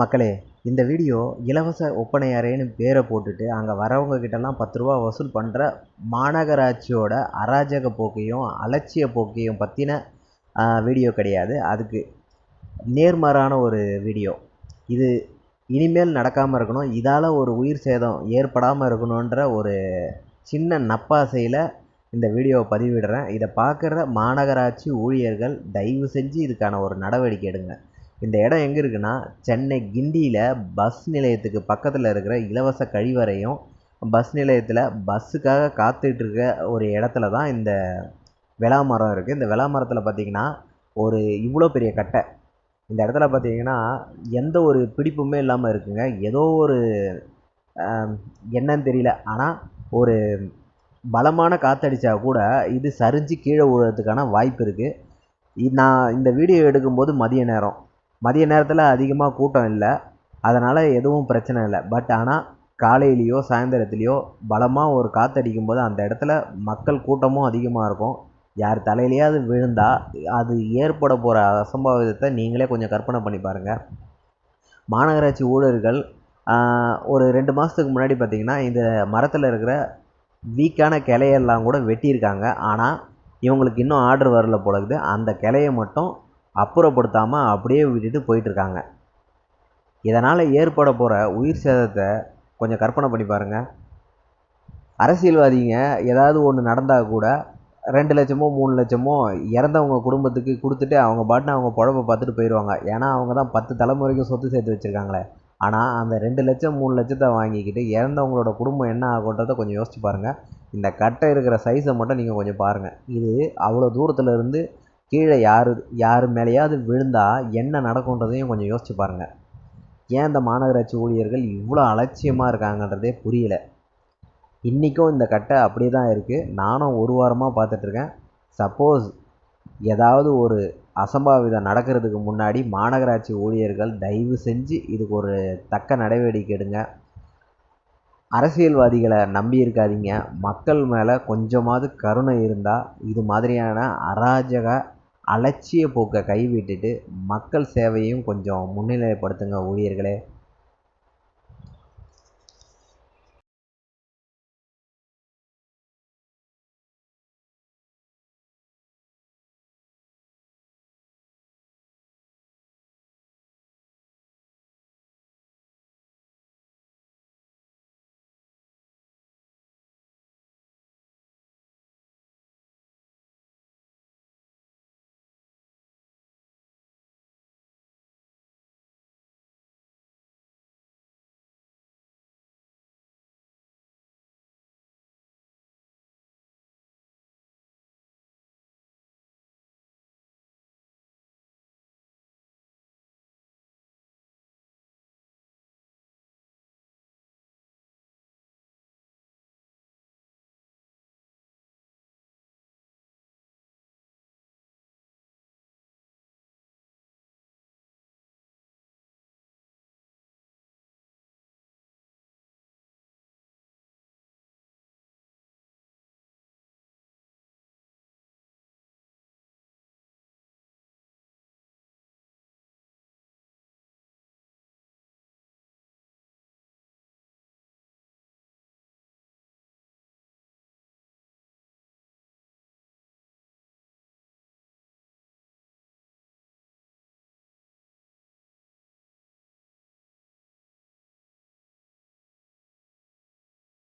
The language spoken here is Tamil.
மக்களே இந்த வீடியோ இலவச ஒப்பனை பேரை போட்டுட்டு அங்கே வரவங்க கிட்டலாம் பத்து ரூபா வசூல் பண்ணுற மாநகராட்சியோட அராஜக போக்கையும் அலட்சிய போக்கையும் பற்றின வீடியோ கிடையாது. அதுக்கு நேர்மாறான ஒரு வீடியோ. இது இனிமேல் நடக்காமல் இருக்கணும். இதால் ஒரு உயிர் சேதம் ஏற்படாமல் இருக்கணுன்ற ஒரு சின்ன நப்பாசையில் இந்த வீடியோவை பதிவிடுறேன். இதை பார்க்குற மாநகராட்சி ஊழியர்கள் தயவு செஞ்சு இதுக்கான ஒரு நடவடிக்கை எடுங்க. இந்த இடம் எங்கே இருக்குன்னா சென்னை கிண்டியில் பஸ் நிலையத்துக்கு பக்கத்தில் இருக்கிற இலவச கழிவறையும் பஸ் நிலையத்தில் பஸ்ஸுக்காக காத்துட்ருக்க ஒரு இடத்துல தான் இந்த விளா மரம் இருக்குது இந்த விளா மரத்தில் பார்த்திங்கன்னா ஒரு இவ்வளோ பெரிய கட்டை. இந்த இடத்துல பார்த்தீங்கன்னா எந்த ஒரு பிடிப்புமே இல்லாமல் இருக்குங்க. ஏதோ ஒரு என்னன்னு தெரியல. ஆனால் ஒரு பலமான காற்றடிச்சா கூட இது சரிஞ்சு கீழே விழுறதுக்கான வாய்ப்பு இருக்குது நான் இந்த வீடியோ எடுக்கும்போது மதிய நேரம். மதிய நேரத்தில் அதிகமாக கூட்டம் இல்லை. அதனால் எதுவும் பிரச்சனை இல்லை. பட் ஆனால் காலையிலையோ சாயந்தரத்துலேயோ பலமாக ஒரு காற்றடிக்கும் போது அந்த இடத்துல மக்கள் கூட்டமும் அதிகமாக இருக்கும். யார் தலையிலையாவது விழுந்தால் அது ஏற்பட போகிற அசம்பாவிதத்தை நீங்களே கொஞ்சம் கற்பனை பண்ணி பாருங்கள் மாநகராட்சி ஊழியர்கள் ஒரு ரெண்டு மாதத்துக்கு முன்னாடி பார்த்திங்கன்னா இந்த மரத்தில் இருக்கிற வீக்கான கிளையெல்லாம் கூட வெட்டியிருக்காங்க. ஆனால் இவங்களுக்கு இன்னும் ஆர்டர் வரல போல இருக்குது. அந்த கிளையை மட்டும் அப்புறப்படுத்தாமல் அப்படியே விட்டுட்டு போயிட்டுருக்காங்க. இதனால் ஏற்பட போகிற உயிர் சேதத்தை கொஞ்சம் கற்பனை பண்ணி பாருங்கள் அரசியல்வாதிங்க ஏதாவது ஒன்று நடந்தால் கூட ரெண்டு லட்சமோ மூணு லட்சமோ இறந்தவங்க குடும்பத்துக்கு கொடுத்துட்டு அவங்க பாட்டுன்னு அவங்க பொழப்ப பார்த்துட்டு போயிடுவாங்க ஏன்னா அவங்க தான் பத்து தலைமுறைக்கும் சொத்து சேர்த்து வச்சுருக்காங்களே. ஆனால் அந்த ரெண்டு லட்சம் மூணு லட்சத்தை வாங்கிக்கிட்டு இறந்தவங்களோட குடும்பம் என்ன ஆகுன்றதை கொஞ்சம் யோசிச்சு பாருங்கள் இந்த கட்டை இருக்கிற சைஸை மட்டும் நீங்கள் கொஞ்சம் பாருங்கள் இது அவ்வளோ தூரத்தில் இருந்து கீழே யார் யார் மேலேயாவது விழுந்தால் என்ன நடக்குன்றதையும் கொஞ்சம் யோசிச்சு பாருங்கள் ஏன் இந்த மாநகராட்சி ஊழியர்கள் இவ்வளோ அலட்சியமாக இருக்காங்கன்றதே புரியல. இன்றைக்கும் இந்த கட்டை அப்படியே தான் இருக்குது நானும் ஒரு வாரமாக பார்த்துட்ருக்கேன் சப்போஸ் ஏதாவது ஒரு அசம்பாவிதம் நடக்கிறதுக்கு முன்னாடி மாநகராட்சி ஊழியர்கள் தயவு செஞ்சு இதுக்கு ஒரு தக்க நடவடிக்கை எடுங்க. அரசியல்வாதிகளை நம்பி இருக்காதீங்க. மக்கள் மேலே கொஞ்சமாவது கருணை இருந்தால் இது மாதிரியான அராஜக அலட்சிய போக்கை கைவிட்டுட்டு மக்கள் சேவையும் கொஞ்சம் முன்னிலைப்படுத்துங்க ஊழியர்களே.